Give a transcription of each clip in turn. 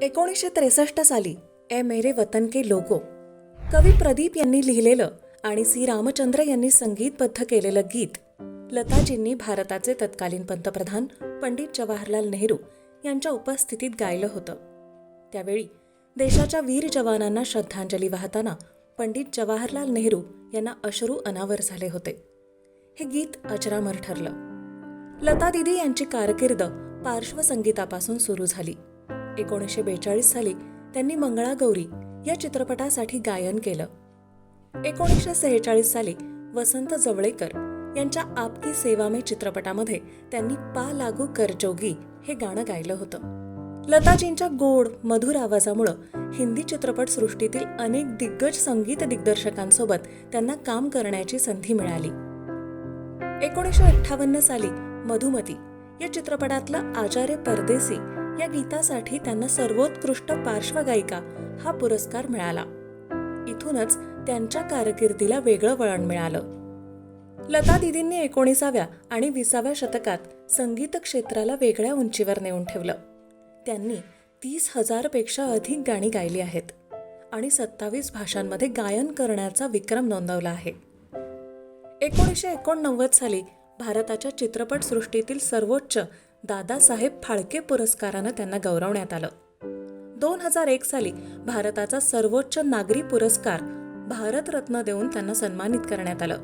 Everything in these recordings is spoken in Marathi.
एकोणीसशे त्रेसष्ट साली ए मेरे वतन के लोगो. कवी प्रदीप यांनी लिहिलेलं आणि सी रामचंद्र यांनी संगीतबद्ध केलेलं गीत लताजींनी भारताचे तत्कालीन पंतप्रधान पंडित जवाहरलाल नेहरू यांच्या उपस्थितीत गायलं होतं. त्यावेळी देशाच्या वीर जवानांना श्रद्धांजली वाहताना पंडित जवाहरलाल नेहरू यांना अश्रू अनावर झाले होते. हे गीत अजरामर ठरलं. लता दिदी यांची कारकीर्द पार्श्वसंगीतापासून सुरू झाली. एकोणीसशे बेचाळीस साली त्यांनी मंगळागौरी या चित्रपटासाठी गायन केलं. एकोणीसशे सेहेचाळीस साली वसंत जवळेकर यांच्या आपकी सेवा में चित्रपटामध्ये त्यांनी पा लागू करजोगी हे गाणं गायलं होतं. लताजींच्या गोड मधुर आवाजामुळं हिंदी चित्रपटसृष्टीतील अनेक दिग्गज संगीत दिग्दर्शकांसोबत त्यांना काम करण्याची संधी मिळाली. एकोणीसशे अठ्ठावन्न साली मधुमती या चित्रपटातलं आचार्य परदेसी या गीतासाठी त्यांना सर्वोत्कृष्ट पार्श्वगायिका हा पुरस्कार मिळाला. इथूनच त्यांच्या कारकिर्दीला वेगळं वळण मिळालं. लता दिदींनी एकोणीसाव्या आणि विसाव्या शतकात संगीत क्षेत्राला वेगळ्या उंचीवर नेऊन ठेवलं. त्यांनी तीस हजारपेक्षा अधिक गाणी गायली आहेत आणि सत्तावीस भाषांमध्ये गायन करण्याचा विक्रम नोंदवला आहे. एकोणीसशे एकोणनव्वद साली भारताच्या चित्रपटसृष्टीतील सर्वोच्च दादासाहेब फाळके पुरस्कारानं त्यांना गौरवण्यात आलं. दोन हजार एक साली भारताचा सर्वोच्च नागरी पुरस्कार भारतरत्न देऊन त्यांना सन्मानित करण्यात आलं.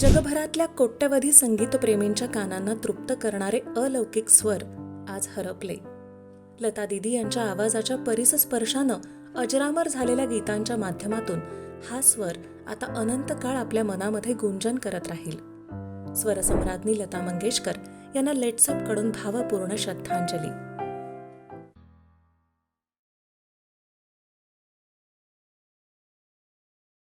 जगभरातल्या कोट्यवधी संगीतप्रेमींच्या कानांना तृप्त करणारे अलौकिक स्वर आज हरपले. लता दिदी यांच्या आवाजाच्या परिसस्पर्शानं अजरामर झालेल्या गीतांच्या माध्यमातून हा स्वर आता अनंत काळ आपल्या मनामध्ये गुंजन करत राहील. स्वरसम्राज्ञी लता मंगेशकर यांना लेट्सअपकडून भावपूर्ण श्रद्धांजली.